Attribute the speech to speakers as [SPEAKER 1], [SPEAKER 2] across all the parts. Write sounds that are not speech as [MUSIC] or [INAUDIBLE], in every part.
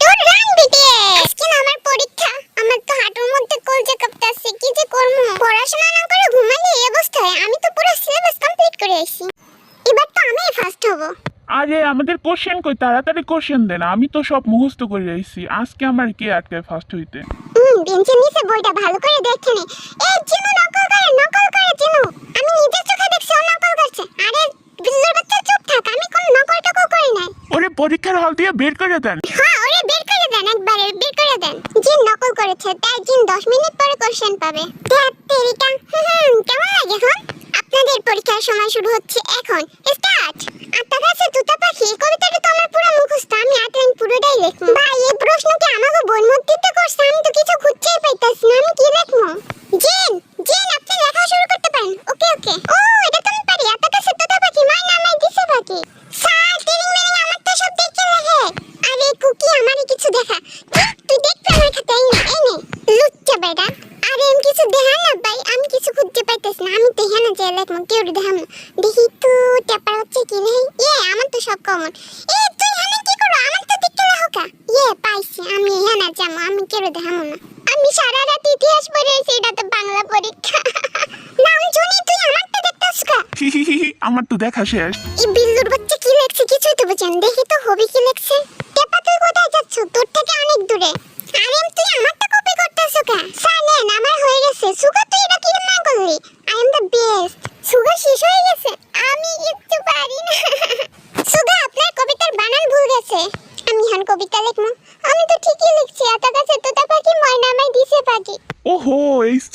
[SPEAKER 1] To run BTS আজকে আমার পরীক্ষা। আমার তো হাঁটুর মধ্যে কলজা কাঁপতাছে কি যে করব? পড়াশোনা না করে ঘুমালে এই অবস্থায় আমি তো পুরো সিলেবাস কমপ্লিট করে আইছি এবার তো আমি ফার্স্ট হব।
[SPEAKER 2] আরে আমাদের কোশ্চেন কই? তাড়াতাড়ি কোশ্চেন দেন আমি তো সব মুখস্থ করে আইছি আজকে আমার কে আটকায় ফার্স্ট হইতে?
[SPEAKER 1] হুম বেঞ্চের নিচে বইটা ভালো করে দেখে নে। এই চিনু নকল করে নকল করে চিনু। আমি নিজের চোখে দেখছি ও নকল করছে। আরে বিল্লুর বাচ্চা চুপ থাক। আমি কোন নকল টকল করি নাই।
[SPEAKER 2] ওরে পরীক্ষার হল দিয়ে বের করে দেন
[SPEAKER 1] হ্যাঁ ওরে বের করে দেন একবারে বের করে দেন জিন করেছে তাই জিন 10 মিনিট পরে কোশ্চেন পাবে। তেরিকা হুম কেমন লাগে এখন? আপনাদের পরীক্ষার সময় শুরু হচ্ছে এখন। স্টার্ট আত্মা কাছে তুতা পাখি কবিতাটা তো আমার পুরো মুখস্থ, আমি আট লাইন পুরোটাই লিখব। ভাই, এই প্রশ্ন কি আমাকে করছ করছে, আমি তো কিছু না তো যে লেখবো কেউ দেখাম দেখি তো টেপার হচ্ছে কি নেই। ইয়ে আমার তো সব কমন এ তুই এখানে কি করো? আমার তো দেখতে লেখো কা ইয়ে পাইছি আমি এখানে যাব আমি কেউ দেখাম না। আমি সারা রাত ইতিহাস পড়েছি এটা তো বাংলা পরীক্ষা। [LAUGHS] নাম শুনি তুই কা?
[SPEAKER 2] হি হি হি হি, আমার তো দেখা শেষ।
[SPEAKER 1] এই বিল্লুর বাচ্চা কি লেখছে কিছুই তো বুঝেন দেখি তো হবি কি লেখছে? টেপা তুই কোথায় যাচ্ছ? তোর থেকে অনেক দূরে।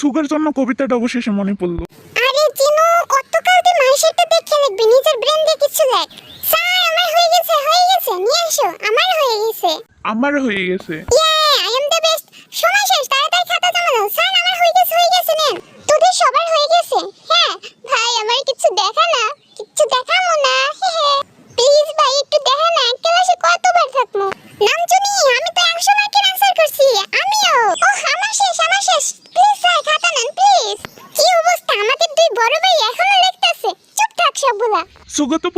[SPEAKER 2] সুগার জন্য কবিতাটা অবশেষে মনে পড়ল।
[SPEAKER 1] আরে চিনু কতকাল তুই মাইশেরটা দেখে লিখবি? নিজের ব্রেন দিয়ে কিছু লেখ। স্যার আমার হয়ে গেছে হয়ে গেছে। নিয়ে এসো আমার হয়ে গেছে।
[SPEAKER 2] আমার হয়ে গেছে।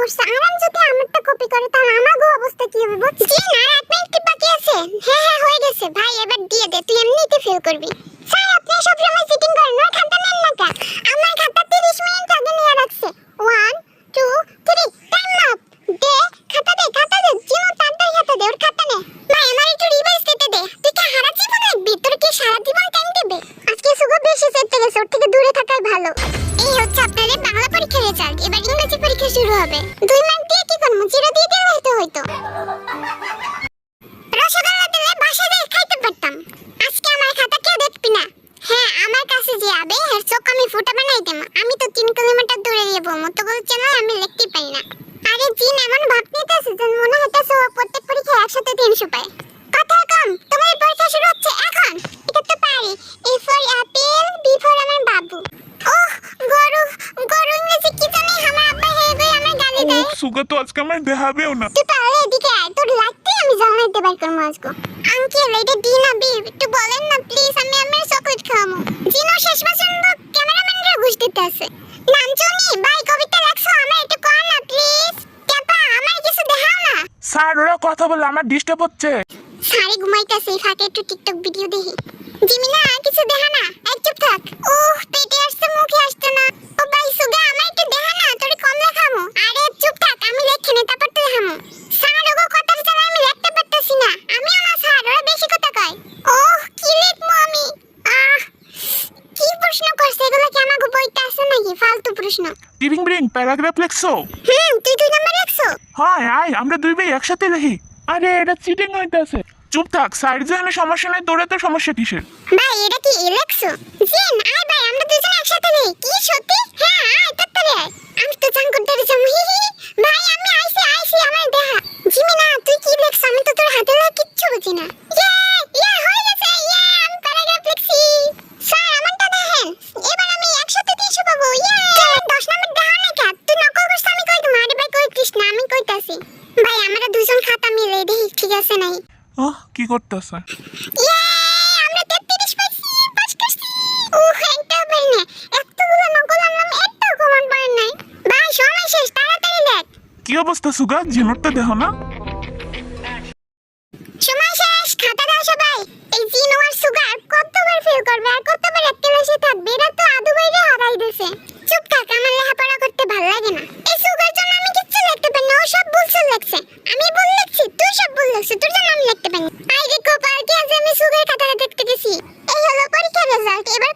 [SPEAKER 1] করছে? আরাম যদি আমারটা কপি করে, তাহলে আমারও অবস্থা কি হবে বুঝছি না, আর এক মিনিট বাকি আছে? হ্যাঁ হ্যাঁ হয়ে গেছে। ভাই, এবার দিয়ে দে, তুই এমনিতে ফেল করবি। স্যার, আপনি সব সময় চিটিং করেন, ওর খাতা নেন না কা আমার খাতা 30 মিনিট আগে নিয়ে রাখছে। One two three time up দে, খাতা দে খাতা দে জিমো তাড়াতাড়ি খাতা দে, ওর খাতা নে। ভাই আমার একটু রিভাইজ দিতে দে। তুই কি সারা জীবন রাখবি? তোর কি সারা জীবন টাইম দেবে? আজকে সুগো বেশি চেতে গেছে ওর থেকে দূরে থাকাই ভালো। এই হচ্ছে আপনাদের বাংলা পরীক্ষার রেজাল্ট এবার ইংরেজি শুরু হবে। দুই মাস দিয়ে কি করব? জিরো দিয়ে দিলে হয়তো হয়তো রসগোল্লা দিলে বাসা দিয়ে খাইতে পারতাম। আজকে আমার খাতা কেউ দেখবি না। হ্যাঁ আমার কাছে যে আবে হ্যাঁ চোখ আমি ফুটা বানাই দেব। আমি তো তিন কিলোমিটার দূরে গিয়ে বলব তো
[SPEAKER 2] সুগার তো আজকে আমার দেখাবেও না।
[SPEAKER 1] তুই পারলে এদিকে আয় তোর লাগতে আমি জানাইতে বার করব আজকে। আঙ্কেল এটা দি না বি একটু বলেন না প্লিজ আমি আমার চকলেট খাওয়াবো। জিনো শেষ পর্যন্ত ক্যামেরাম্যানরা ঘুষ দিতে আছে নামচনি ভাই কবিতা লেখছো আমার একটু কর না প্লিজ ক্যাপা আমার কিছু দেখাও না।
[SPEAKER 2] স্যার ওরা কথা বলে আমার ডিস্টার্ব হচ্ছে।
[SPEAKER 1] সারি ঘুমাইতেছে এই ফাঁকে একটু টিকটক ভিডিও দেখি। জিমিনা কিছু দেখা না? এক চুপ থাক। ওহ পেটে আসছে মুখে আসছে না। ও ভাই সুগা আমার একটু দেখা না তোরে কম লেখামো আরে চুপ থাক আমি লেখি না তারপর তুই হামো স্যার ওগো কথা ছাড়া আমি লিখতে পারতেছি না আমিও না স্যার ওরা বেশি কথা কয় ওহ কি লিখব আমি আহ কি প্রশ্ন করছে এগুলো কি আমাকে বইতে আছে নাকি ফালতু প্রশ্ন
[SPEAKER 2] টিরিং ব্রিং প্যারাগ্রাফ লেখছো?
[SPEAKER 1] হুম তুই দুই নাম্বার লেখছো?
[SPEAKER 2] হয় আয় আমরা দুই ভাই একসাথে লিখি। আরে এটা চিটিং হইতাছে। চুপ থাক সাইড জানে সমস্যা নাই তোরে তো সমস্যা কিসের?
[SPEAKER 1] ভাই এটা কি লেখছো? জেন আয় ভাই। কি
[SPEAKER 2] করতেছে?
[SPEAKER 1] আমরা 33 পাইছি পাস করছি। একটা না এতগুলো নকল আনলাম কমন পাই নাই। ভাই সময় শেষ তাড়াতাড়ি দেখ।
[SPEAKER 2] কি অবস্থা সুগা? জিনোরটা দেখো না।
[SPEAKER 1] সময় শেষ খাতা দাও সবাই। এই জিনো আর সুগার কতবার ফেল করবে আর কতবার ক্লাসে থাকবে? এরা তো আদু বাইরে হারাই দিছে চুপ থাক আমার লেখাপড়া করতে ভালো লাগে না এই সুগার জন্য আমি কিচ্ছু লিখতে পারি না ও সব ভুলসুল লিখছে আমি ভুল লিখছি তুই সব ভুল লিখছিস তোর জন্য আমি লিখতে পারি আই রে কোপাল কি আজ আমি সুগার গেছি এই হলো পরীক্ষার রেজাল্ট এবার